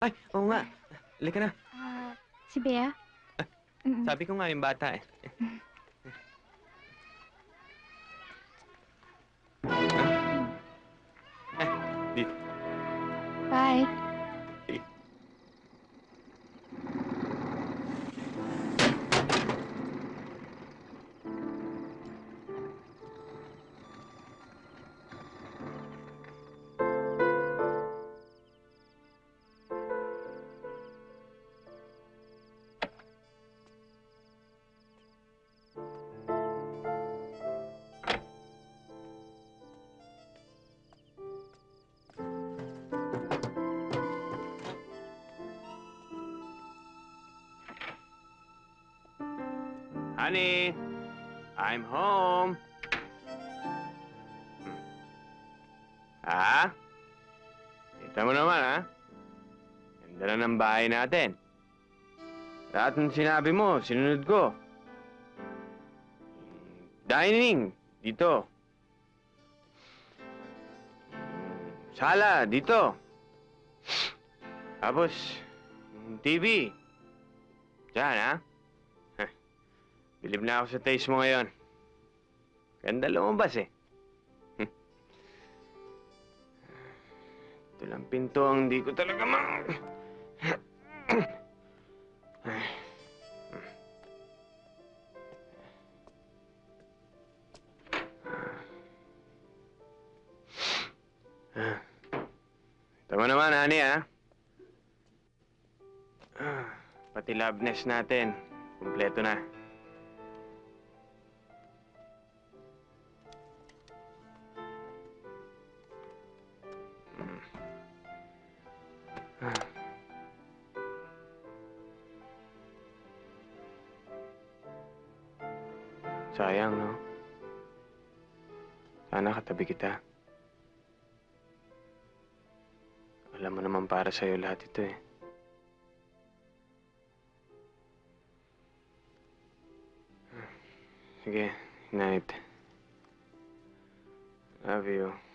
Ay, oo nga. Halika na. Ah, si Bea? Mm. Sabi ko nga yung bata eh. Honey, I'm home. Ah? Kita mo naman, ha? Ganda na ng bahay natin. Lahat ng sinabi mo, sinunod ko. Dining, dito. Sala, dito. Tapos, TV. Diyan, ha? Bilib na ako sa taste mo ngayon. Ganda lumabas eh. Ito lang pinto ang di ko talaga ma... Tama naman, honey, ha? Pati loveness natin, kumpleto na. Sayang, no? Sana katabi kita. Alam mo naman para sa'yo lahat ito eh. Sige, night. Love you.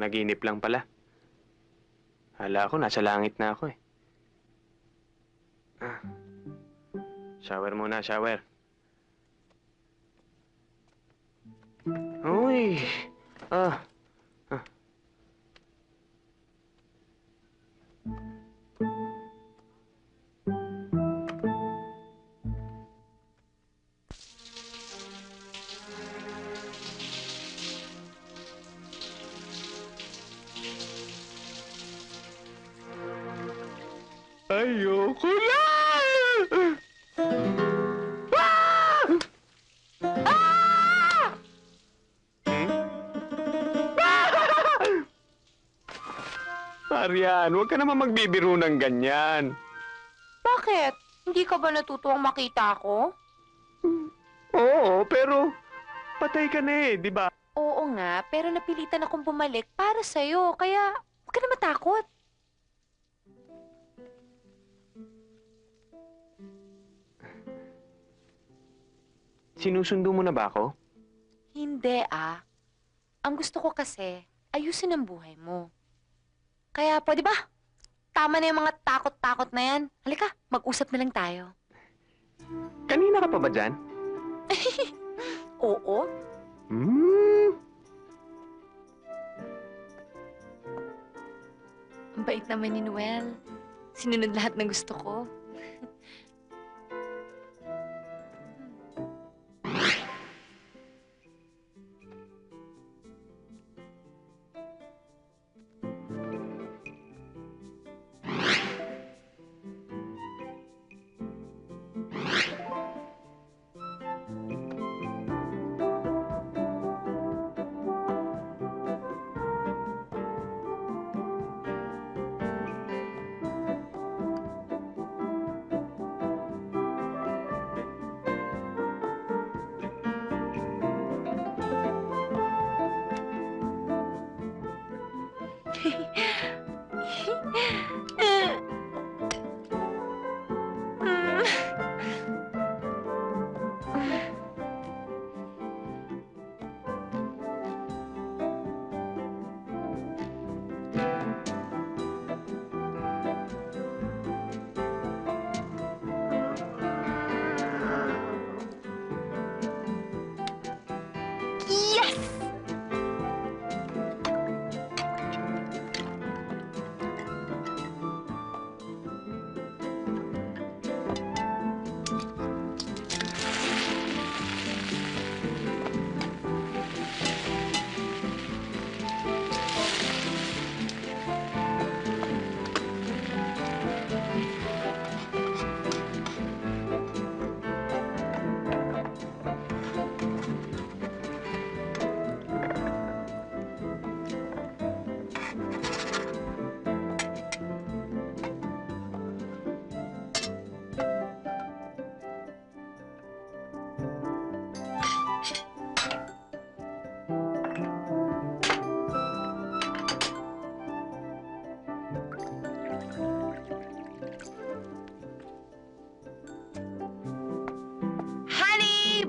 Panaginip lang pala. Hala ko, nasa langit na ako eh. Ah. Shower muna, shower. Uy! Ah. Marian, huwag ka naman magbibiro ng ganyan. Bakit? Hindi ka ba natutuwang makita ako? Oo, pero patay ka na eh, di ba? Oo nga, pero napilitan akong bumalik para sa'yo, kaya huwag ka na matakot. Sinusundo mo na ba ako? Hindi ah. Ang gusto ko kasi, ayusin ang buhay mo. Kaya pwede ba? Tama na yung mga takot-takot na yan. Halika, mag-usap na lang tayo. Kanina ka pa ba dyan? Oo? Hmm. Ang bait naman ni Noel. Sinunod lahat ng gusto ko. Yes!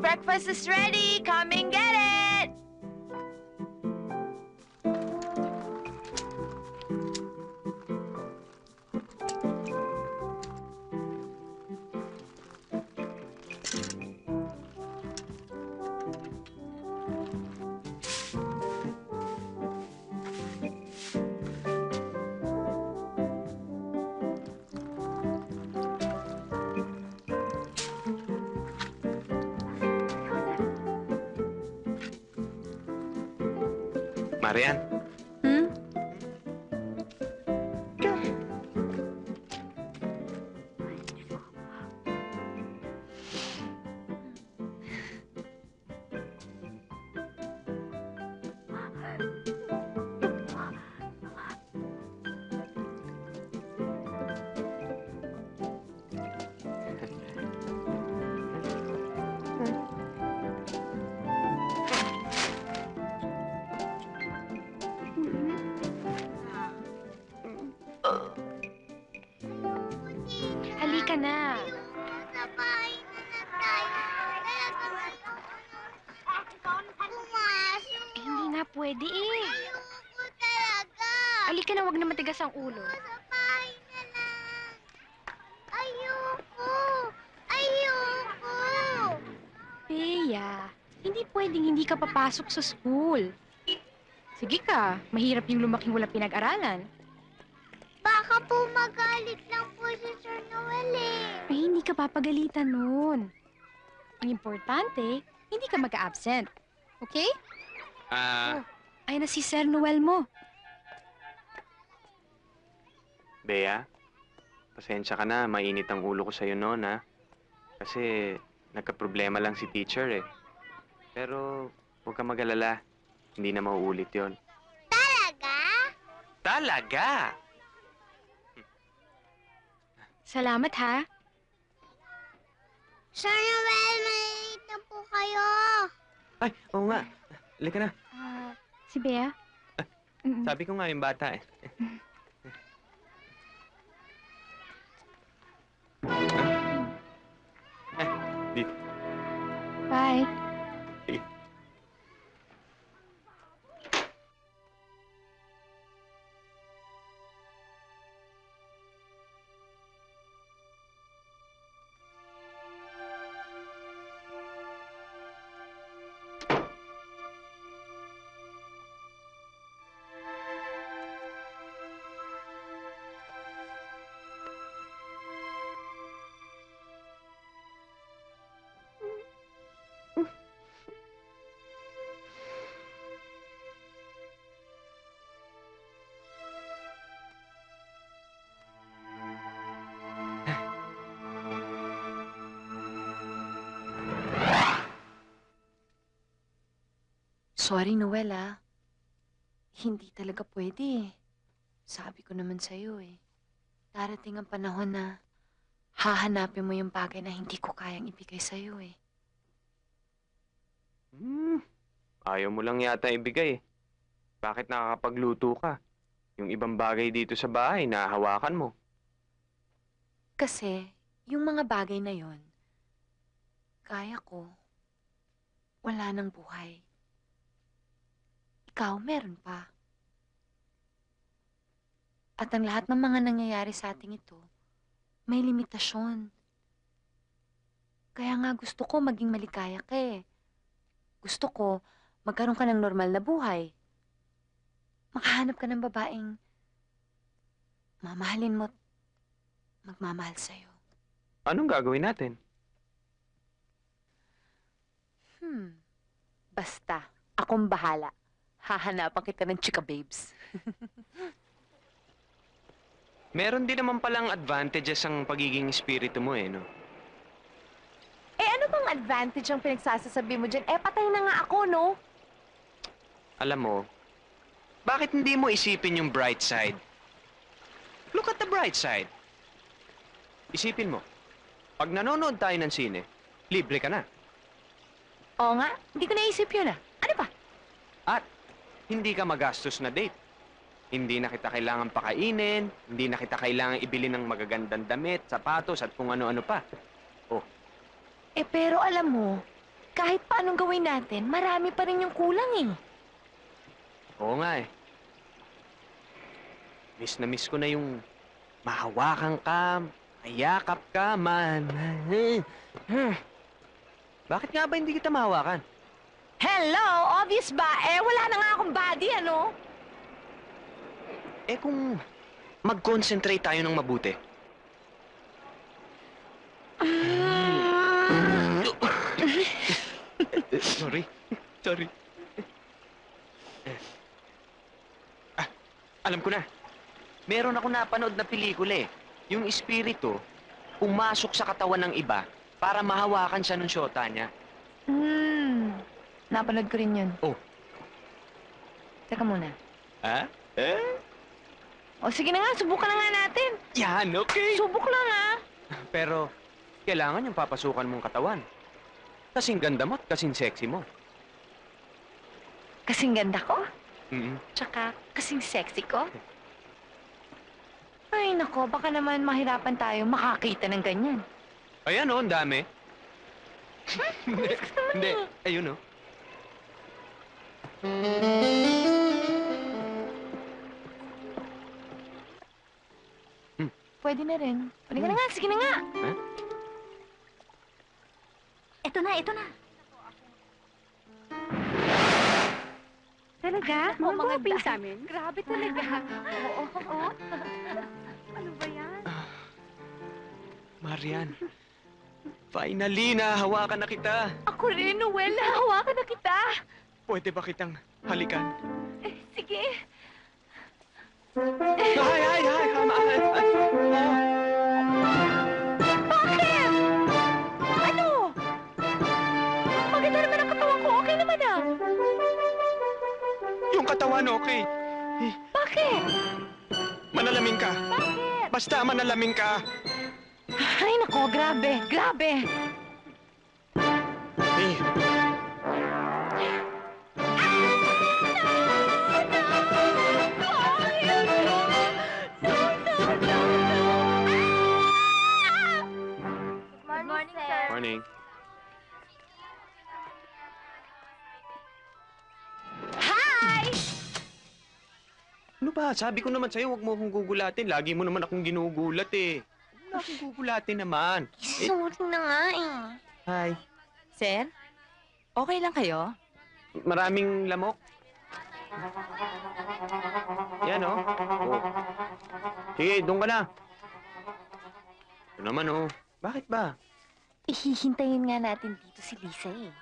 Breakfast is ready. Come and get Marian, ang ulo. Ayoko. Ayoko. Bea, hindi pwedeng hindi ka papasok sa school. Sige ka, mahirap yung lumaking wala pinag-aralan. Baka po magalit lang po si Sir Noel eh. Eh, hindi ka papagalitan nun. Ang importante, hindi ka mag-absent. Okay? ah, Ay na si Sir Noel mo. Bea, pasensya ka na, mainit ang ulo ko sa'yo noon, ha? Kasi nagka-problema lang si teacher, eh. Pero huwag ka mag-alala, hindi na mauulit yon. Talaga? Talaga? Salamat ha. Sir Noel, maliit na po kayo. Ay, oo nga. Halika na. Ah, si Bea? Mm-mm. Sabi ko nga yung bata, eh. Sorry, Noel, ah. Hindi talaga pwede eh. Sabi ko naman sa'yo eh. Darating ang panahon na hahanapin mo yung bagay na hindi ko kayang ibigay sa'yo eh. Hmm. Ayaw mo lang yata ibigay eh. Bakit nakakapagluto ka? Yung ibang bagay dito sa bahay, nahahawakan mo. Kasi, yung mga bagay na yon, kaya ko, wala nang buhay. Ikaw, meron pa. At ang lahat ng mga nangyayari sa ating ito, may limitasyon. Kaya nga gusto ko maging maligaya ka eh. Gusto ko magkaroon ka ng normal na buhay. Makahanap ka ng babaeng mamahalin mo at magmamahal sa'yo. Anong gagawin natin? Hmm. Basta, akong bahala. Hahanapan kita ng chika babes. Meron din naman palang advantages ang pagiging espiritu mo eh, no? Eh ano bang advantage ang pinagsasasabi mo dyan? Eh patay na nga ako, no? Alam mo, bakit hindi mo isipin yung bright side? Look at the bright side. Isipin mo, pag nanonood tayo ng sine, libre ka na. Oo nga, hindi ko naisip yun ah. Ano pa? At hindi ka magastos na date. Hindi na kita kailangan pakainin, hindi na kita kailangan ibili ng magagandang damit, sapatos at kung ano-ano pa. Eh pero alam mo, kahit paanong gawin natin, marami pa rin yung kulang eh. Oo nga eh. Miss na miss ko na yung mahawakan ka, mayakap ka, man. Bakit nga ba hindi kita mahawakan? Hello! Obvious ba? Eh wala na nga akong body, ano? Eh kung mag-concentrate tayo ng mabuti. Sorry. Sorry. Ah, alam ko na. Meron ako napanood na pelikula eh. Yung espiritu, pumasok sa katawan ng iba para mahawakan siya ng syota niya. Hmm. Napanood ko rin yun. Oh. Teka muna. Ha? Eh? O sige na nga, subukan na nga natin. Yan, okay. Subok lang ah. Pero, kailangan yung papasukan mong katawan. Kasing ganda mo at kasing sexy mo. Kasing ganda ko, Mm tsaka kasing sexy ko. Ay nako, baka naman mahirapan tayo makakita ng ganyan. Ayan o, ang dami. Hindi, ayun o. Pwede na rin. Pwede ka na nga, sige na nga. Ito na, ito na. Talaga? Oh, Mga dahil- sa amin? Grabe talaga. Oo, oo. Ano ba yan? Marian, finally, nahawakan na kita. Ako rin, Noel. Nahawakan na kita. Pwede ba kitang halikan? Eh, sige. Ay, ay, ay, hama, ay, ay. Bakit? Ano? Maganda naman ang katawan ko. Okay naman ah. Yung katawan, okay. Bakit? Manalamin ka. Bakit? Basta manalamin ka. Ay, nako. Grabe. Grabe. Ba? Sabi ko naman sa'yo, huwag mo akong gugulatin. Lagi mo naman akong ginugulat eh. Huwag mo akong gugulatin naman. Sorry na nga eh. Hi. Sir, okay lang kayo? Maraming lamok. Yan, oh. oh. Sige, doon ka na. Ito naman, oh. Bakit ba? Ihihintayin nga natin dito si Lisa eh.